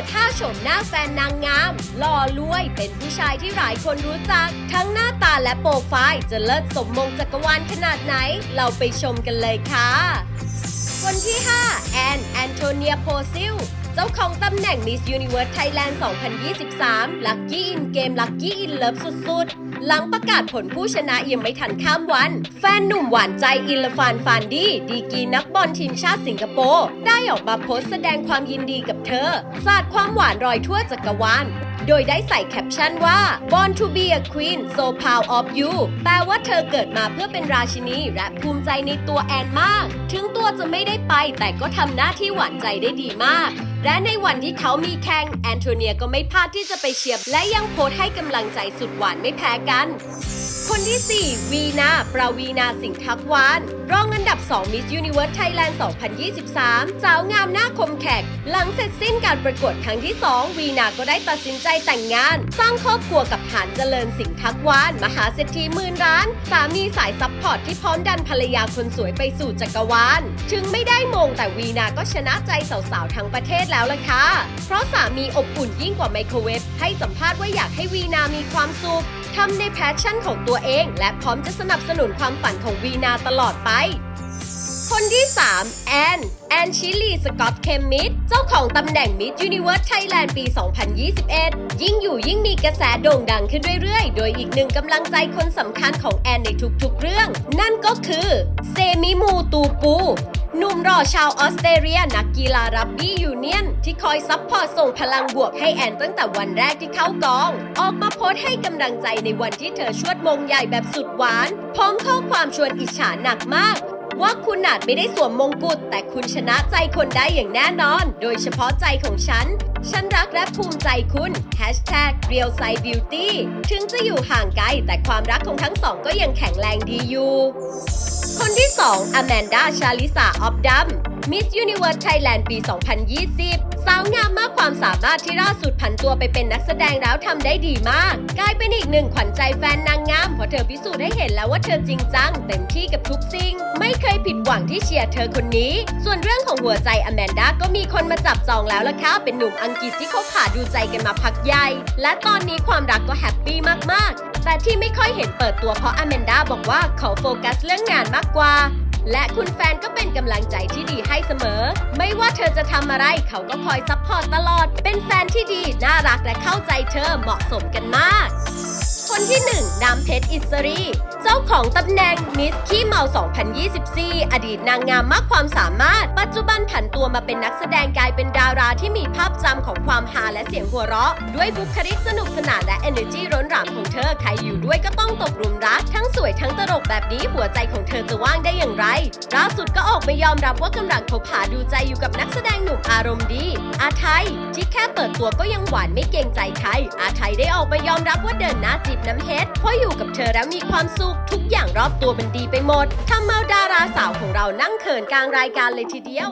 ดท่าโฉมหน้าแฟนนางงามหล่อรวยเป็นผู้ชายที่หลายคนรู้จัก ทั้งหน้าตาและโปรไฟล์จะเลิศสมมงจักรวาลขนาดไหน เราไปชมกันเลยค่ะ คนที่ 5 แอน แอนโทเนียโพซิล เจ้าของตำแหน่ง Miss Universe Thailand 2023 Lucky in Game Lucky in Love สุดๆ หลังประกาศผลผู้ชนะยังไม่ทันข้ามวัน แฟนหนุ่มหวานใจอิลฟานฟานดี้ดีกีนักบอลทีมชาติสิงคโปร์ ได้ออกมาโพสต์แสดงความยินดีกับเธอ สาดความหวานรอยทั่วจักรวาล โดยได้ใส่แคปชั่นว่า Born to be a queen so proud of you แปลว่าเธอเกิดมาเพื่อเป็นราชินี และภูมิใจในตัวแอนมาก ถึงตัวจะไม่ได้ไปแต่ก็ทำหน้าที่หวานใจได้ดีมาก และในวันที่เขามีแข่งแอนโทเนียก็ไม่พลาดที่จะไปเชียร์และยังโพสให้กำลังใจสุดหวานไม่แพ้กัน คนที่ 4 วีนา ปราวีนาสิงห์ทักวาน รองอันดับ 2 Miss Universe Thailand 2023 สาวงามหน้าคมแขก หลังเสร็จสิ้นการประกวดครั้งที่ 2 วีนาก็ได้ตัดสินใจแต่งงาน สร้างครอบครัวกับหานเจริญสิงห์ทักวาน มหาเศรษฐีหมื่นร้าน สามีสายซัพพอร์ตที่พร้อมดันภรรยาคนสวยไปสู่จักรวาล ถึงไม่ได้มงแต่วีนาก็ชนะใจสาวๆทั้งประเทศแล้วล่ะค่ะ เพราะสามีอบอุ่นยิ่งกว่าไมโครเวฟ ให้สัมภาษณ์ว่าอยากให้วีนามีความสุขทำในแพชชั่นของตัวเอง และพร้อมจะสนับสนุนความฝันของวีนาตลอดไป คนที่ 3 แอน แอนชิลีสกอตเคมมิดเจ้าของตำแหน่ง Miss Universe Thailand ปี 2021 ยิ่งอยู่ยิ่งมีกระแสโด่งดังขึ้นเรื่อยๆ โดยอีกหนึ่งกำลังใจคนสำคัญของแอนในทุกๆเรื่อง นั่นก็คือเซมิมูตูปูหนุ่มรอชาวออสเตรเลียนักกีฬารักบี้ยูเนียน ที่คอยซัพพอร์ตส่งพลังบวกให้แอนตั้งแต่วันแรกที่เข้ากอง ออกมาโพสต์ให้กำลังใจในวันที่เธอชวดมงใหญ่แบบสุดหวาน พร้อมข้อความชวนอิจฉาหนักมากว่าคุณอาจไม่ได้สวมมงกุฎแต่คุณชนะใจคนได้อย่างแน่นอน โดยเฉพาะใจของฉัน ฉันรักและภูมิใจคุณ Hashtag Real Side Beauty ถึงจะอยู่ห่างไกล แต่ความรักของทั้งสองก็ยังแข็งแรงดีอยู่ คนที่ 2 อแมนดาชาลิสาออฟดัม Miss Universe Thailand ปี 2020 สาวงามมากความสามารถที่ล่าสุดผันตัวไปเป็นนักแสดงแล้วทำได้ดีมาก กลายเป็นอีกหนึ่งขวัญใจแฟนนางงามเพราะเธอพิสูจน์ให้เห็นแล้วว่าเธอจริงจัง เต็มที่กับทุกสิ่ง ไม่เคยผิดหวังที่เชียร์เธอคนนี้ ส่วนเรื่องของหัวใจอแมนดาก็มีคนมาจับจองแล้วล่ะค่ะเป็นหนุ่มอังกฤษที่เขาขาดูใจกันมาพักใหญ่ และตอนนี้ความรักก็แฮปปี้มากๆ แต่ที่ไม่ค่อยเห็นเปิดตัวเพราะอแมนดาบอกว่าเขาโฟกัสเรื่องงานมากกว่า และคุณแฟนก็เป็นกำลังใจที่ดีให้เสมอ ไม่ว่าเธอจะทำอะไรเขาก็คอยซัพพอร์ตตลอด เป็นแฟนที่ดี น่ารักและเข้าใจเธอเหมาะสมกันมาก คนที่ 1น้ำเพชรอิสรี เจ้าของตำแหน่งมิสขี้เมา 2024 อดีตนางงามมากความสามารถ ปัจจุบันผันตัวมาเป็นนักแสดงกลายเป็นดาราที่มีภาพจำของความฮาและเสียงหัวเราะ ด้วยบุคลิกสนุกสนานและ energy ร้อนรามของเธอ ใครอยู่ด้วยก็ต้องตกหลุมรัก ทั้งสวยทั้งตลกแบบนี้หัวใจของเธอจะว่างได้อย่างไร ล่าสุดก็ออกมายอมรับว่ากำลังคบหาดูใจอยู่กับนักแสดงหนุ่มอารมณ์ดี อาไทยที่แค่เปิดตัวก็ยังหวานไม่เกรงใจใครอาไทยได้ออกมายอมรับว่าเดินหน้าจีบน้ำเพชรเพราะอยู่กับเธอแล้วมีความสุขทุกอย่างรอบตัวมันดีไปหมดทำเอาดาราสาวของเรานั่งเขินกลางรายการเลยทีเดียว